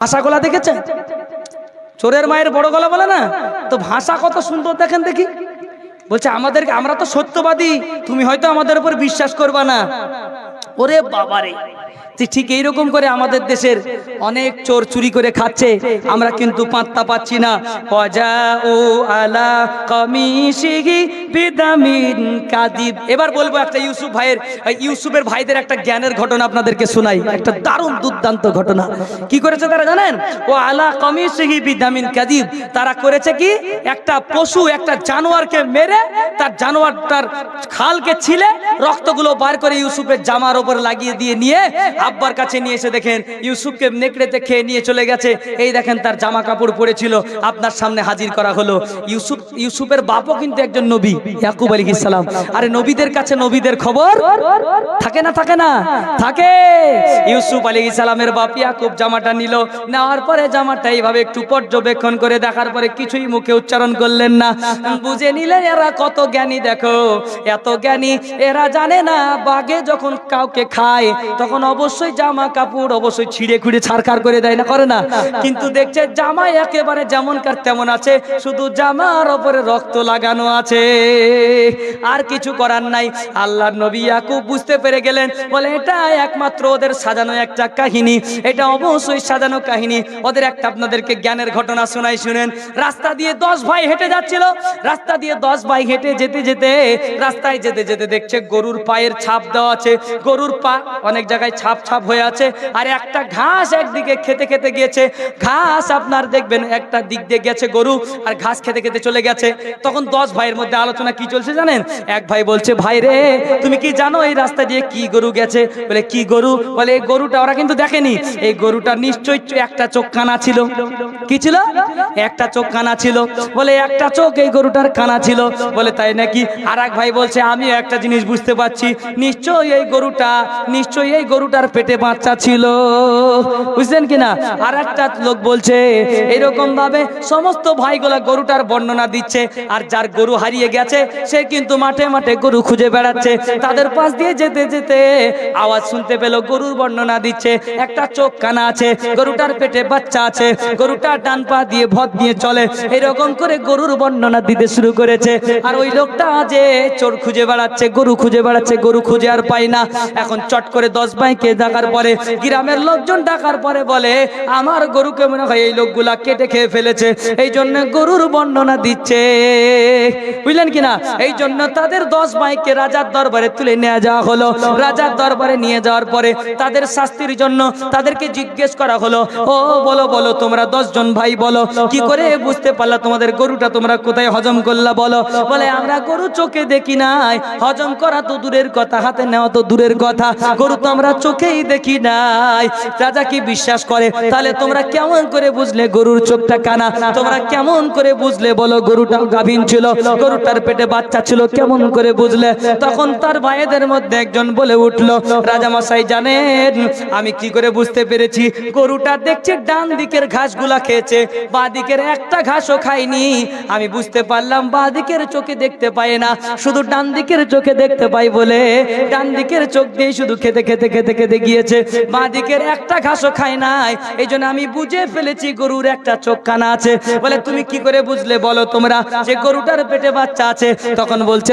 ভাষা গলা দেখেছেন? চোরের মায়ের বড় গলা বলে না? তো ভাষা কত সুন্দর দেখেন দেখি। বলছে, আমাদেরকে, আমরা তো সত্যবাদী, তুমি হয়তো আমাদের উপর বিশ্বাস করবা না। ওরে বাবারে। ঠিক এইরকম করে আমাদের দেশের অনেক চোর চুরি করে খাচ্ছে, আমরা কিন্তু পাত্তা পাচ্ছি না। অজা ও আলা কমিশিহি বিদামিন কাদিব। এবার বলব একটা ইউসুফ ভাইয়ের ইউসুফের ভাইদের একটা জ্ঞানের ঘটনা আপনাদেরকে শোনাই। একটা দারুণ দুর্দান্ত ঘটনা। কি করেছে তারা জানেন? ও আলা কমিশিহি বিদামিন কাদিব। তারা করেছে কি? একটা পশু একটা জানোয়ারকে মেরে তার জানোয়ারটার খালকে ছিলে, রক্তগুলো বার করে ইউসুফের জামার ওপর লাগিয়ে দিয়ে নিয়ে আব্বার কাছে নিয়ে এসে দেখেন, ইউসুফকে নেকড়েতে খেয়ে নিয়ে চলে গেছে, এই দেখেন তার জামা কাপড় পরেছিল আপনার সামনে হাজির করা হলো। ইউসুফ, ইউসুফের বাপও কিন্তু একজন নবী, ইয়াকুব আলী ইসলাম আরে নবীদের কাছে নবীদের খবর? থাকে না থাকে না? থাকে। ইউসুফ আলী ইসলামের বাপ ইয়াকুব জামাটা নিল, নেওয়ার পরে জামাটা এইভাবে একটু পর্যবেক্ষণ করে দেখার পরে কিছুই মুখে উচ্চারণ করলেন না। বুঝে নিলেন, এরা কত জ্ঞানী দেখো, এত জ্ঞানী, এরা জানে না, বাঘে যখন কাউকে খায়, তখন অবশ্যই জামা কাপড় অবশ্যই ছিঁড়ে খুঁড়ে ছাড়খাড় করে দেয় না, করে না। কিন্তু দেখছে জামা একেবারে যেমন কার তেমন আছে, শুধু জামার ওপরে রক্ত লাগানো আছে। আর কিছু করার নাই। আল্লাহর নবী ইয়াকুব বুঝতে পেরে গেলেন, বলে, এটা একমাত্র ওদের সাজানো একটা কাহিনী। এটা অবশ্যই সাজানো কাহিনী। ওদের একটা আপনাদেরকে জ্ঞানের ঘটনা শোনাই, শুনেন। রাস্তা দিয়ে দশ ভাই হেঁটে যাচ্ছিল। রাস্তা দিয়ে দশ ভাই হেঁটে যেতে যেতে, রাস্তায় যেতে যেতে দেখছে গরুর পায়ের ছাপ দেওয়া আছে। গরুর পা অনেক জায়গায় ছাপ ছাপ হয়ে আছে। আর একটা ঘাস একদিকে খেতে খেতে গিয়েছে। ঘাস আপনার দেখবেন একটা দিক দিয়ে গেছে গরু, আর ঘাস খেতে খেতে চলে গেছে। তখন দশ ভাইয়ের মধ্যে আলোচনা কি চলছে জানেন? এক ভাই বলছে, ভাই রে, তুমি কি জানো এই রাস্তা দিয়ে কি গরু গেছে? বলে, কি গরু? বলে, এই গরুটা ওরা কিন্তু দেখেনি। এই গরুটা নিশ্চয়ই একটা চোখ কানা ছিল। কি ছিল? একটা চোখ কানা ছিল। বলে, একটা চোখ এই গরুটার কানা ছিল। বলে, তাই নাকি? আর এক ভাই বলছে আমি একটা জিনিস বুঝতে পারছি। নিশ্চয়ই এই গরুটা, নিশ্চয়ই এই গরুটার পেটে বাচ্চা ছিল। বুঝলেন কিনা? আর একটা লোক বলছে এরকম ভাবে সমস্ত ভাইগুলা গরুটার বর্ণনা দিচ্ছে, আর যার গরু হারিয়ে গেছে, সে কিন্তু মাঠে মাঠে গরু খুঁজে বেড়াচ্ছে। তাদের পাশ দিয়ে যেতে যেতে আওয়াজ শুনতে পেল, গরুর বর্ণনা দিচ্ছে, একটা চোখ কানা আছে, গরুটার পেটে বাচ্চা আছে, গরুটা ডান পা দিয়ে ভদ দিয়ে চলে, এরকম করে গরুর বর্ণনা দিতে শুরু করেছে। আর ওই লোকটা যে চোর খুঁজে বেড়াচ্ছে, গরু খুঁজে বেড়াচ্ছে, গরু খুঁজে আর পাই না। এখন চট করে দশ ভাইকে ডাকার পরে, গ্রামের লোকজন ডাকার পরে বলে, আমার গরুকে মনে হয় এই লোকগুলা কেটে খেয়ে ফেলেছে, এই জন্য গরুর বর্ণনা দিচ্ছে। বুঝলেন কিনা এই জন্য তাদের দশ ভাইকে রাজার দরবারে তুলে নিয়ে যাওয়া হলো। রাজার দরবারে নিয়ে যাওয়ার পরে তাদের শাস্তির জন্য তাদেরকে জিজ্ঞেস করা হলো, ও, বলো বলো, তোমরা দশ জন ভাই বলো, কি করে বুঝতে পারলা তোমাদের গরুটা তোমরা কোথায় হজম করলা বলো? বলে, আমরা গরু চোখে দেখি নাই, হজম করা তো দূরের কথা, হাতে নেওয়া তো দূরের কথা, গরু তো আমরা চোখেই দেখি নাই। রাজা কি বিশ্বাস করে? তাহলে তোমরা কেমন করে বুঝলে গরুর চোখটা কানা? তোমরা কেমন করে বুঝলে বলো গরুটা গাভীন ছিল, গরুটার পেটে বাচ্চা ছিল, কেমন করে বুঝলে? তখন তার ভাইদের মধ্যে একজন বলে উঠল, রাজামশাই জানেন, আমি কি করে বুঝতে পেরেছি? গরুটা দেখছে ডান দিকের ঘাসগুলা খেয়েছে, বা দিকের একটা ঘাসও খায়নি। আমি বুঝতে পারলাম বা দিকের চোখে দেখতে পায় না, শুধু ডান দিকের চোখে দেখতে পাই বলে। ডান দিকের চোখ দিয়ে শুধু খেতে খেতে খেতে খেতে গিয়েছে। বা দিকের একটা ঘাসও খায় নাই। এই আমি বুঝে ফেলেছি গরুর একটা চোখ কানা আছে। বলে, তুমি কি করে বুঝলে বলো তোমরা? যে গরুটার পেটে বাচ্চা আছে। তখন বলছে